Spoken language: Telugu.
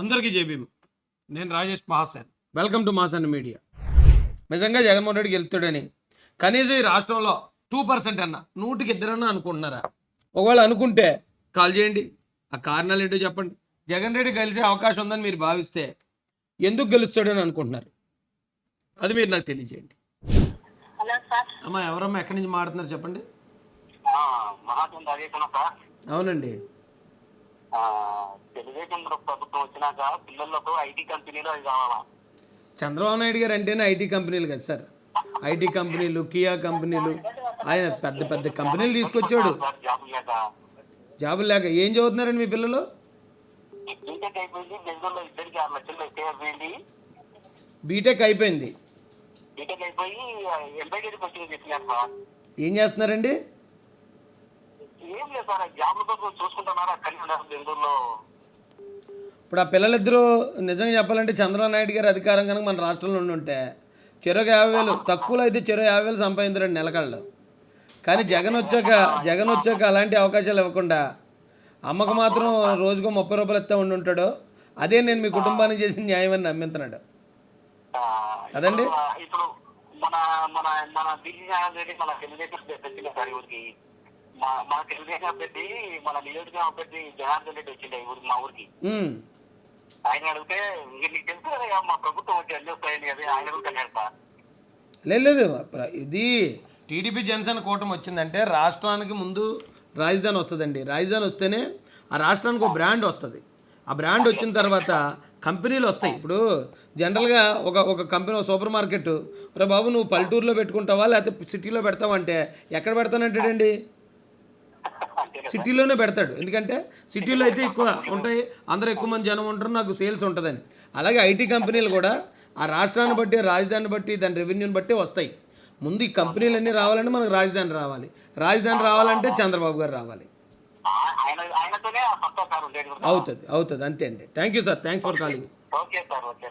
అందరికీ జేబీఎం నేను Rajesh Mahasen. Welcome to Mahasen media నిజంగా జగన్మోహన్ రెడ్డి గెలుస్తాడని. కనీసం ఈ రాష్ట్రంలో టూ పర్సెంట్ అన్న నూటికి ఇద్దరన్నా అనుకుంటున్నారా? ఒకవేళ అనుకుంటే కాల్ చేయండి. ఆ కారణాలు ఏంటో చెప్పండి. జగన్ రెడ్డి గెలిచే అవకాశం ఉందని మీరు భావిస్తే ఎందుకు గెలుస్తాడని అనుకుంటున్నారు? అది మీరు నాకు తెలియజేయండి. అమ్మా ఎవరమ్మా ఎక్కడి నుంచి మాట్లాడుతున్నారు చెప్పండి? అవునండి. తెలుగుదేశం ప్రభుత్వం వచ్చినాక పిల్లలకు ఐటీ కంపెనీలు అవి కావాలా? చంద్రబాబు నాయుడు గారు అంటేనే ఐటీ కంపెనీలు కదా సార్. ఐటీ కంపెనీలు కియా కంపెనీలు. ఆయన పెద్ద పెద్ద కంపెనీలు తీసుకొచ్చాడు. సార్ జాబ్ లేక. జాబులు లేక. ఏం చదువుతున్నారండి మీ పిల్లలు? బీటెక్ అయిపోయింది బెంగళూరులో ఇద్దరికి ఇప్పుడు ఆ పిల్లలిద్దరూ నిజంగా చెప్పాలంటే చంద్రబాబు నాయుడు గారి అధికారం కనుక మన రాష్ట్రంలో ఉండి ఉంటే చెరొక యాభై వేలు తక్కువలో అయితే చెరో యాభై వేలు సంపాదించారండి నెలకళ్ళు. కానీ జగన్ వచ్చాక జగన్ వచ్చాక అలాంటి అవకాశాలు ఇవ్వకుండా అమ్మకు మాత్రం రోజుకో ముప్పై రూపాయలు ఇస్తా ఉండి ఉంటాడు. అదే నేను మీ కుటుంబానికి చేసిన న్యాయం అని నమ్మింతున్నాడు. కదండి? ఇప్పుడు, మన మన మన రెడ్డి మా తెలుగుదేశం అభ్యర్థి మన నియోజకవర్గం అభ్యర్థి జనార్దన్ రెడ్డి వచ్చిండే ఈ ఊరికి మా ఊరికి. ఆయన అడిగితే ఇంక నీకు తెలుసు కదా మా ప్రభుత్వం వచ్చి అన్ని వస్తాయని అది ఆయన అడుగుతాను లేదు ఇది టీడీపీ జనసేన కూటమి వచ్చిందంటే రాష్ట్రానికి ముందు రాజధాని వస్తుందండి. రాజధాని వస్తేనే ఆ రాష్ట్రానికి ఒక బ్రాండ్ వస్తుంది. ఆ బ్రాండ్ వచ్చిన తర్వాత కంపెనీలు వస్తాయి. ఇప్పుడు జనరల్గా ఒక ఒక కంపెనీ ఒక సూపర్ మార్కెట్. రే బాబు నువ్వు పల్లెటూరులో పెట్టుకుంటావా? లేకపోతే సిటీలో పెడతావా? అంటే ఎక్కడ పెడతానంటాడండి? సిటీలోనే పెడతాడు. ఎందుకంటే సిటీలో అయితే ఎక్కువ ఉంటాయి. అందరూ ఎక్కువ మంది జనం ఉంటారు. నాకు సేల్స్ ఉంటుందని. అలాగే ఐటీ కంపెనీలు కూడా ఆ రాష్ట్రాన్ని బట్టి రాజధానిని బట్టి దాని రెవెన్యూని బట్టి వస్తాయి. ముందు ఈ కంపెనీలు అన్నీ రావాలంటే మనకు రాజధాని రావాలి. రాజధాని రావాలంటే చంద్రబాబు గారు రావాలి. అవుతుంది అవుతుంది. అంతే అండి. Thank you sir thanks for calling okay sir okay.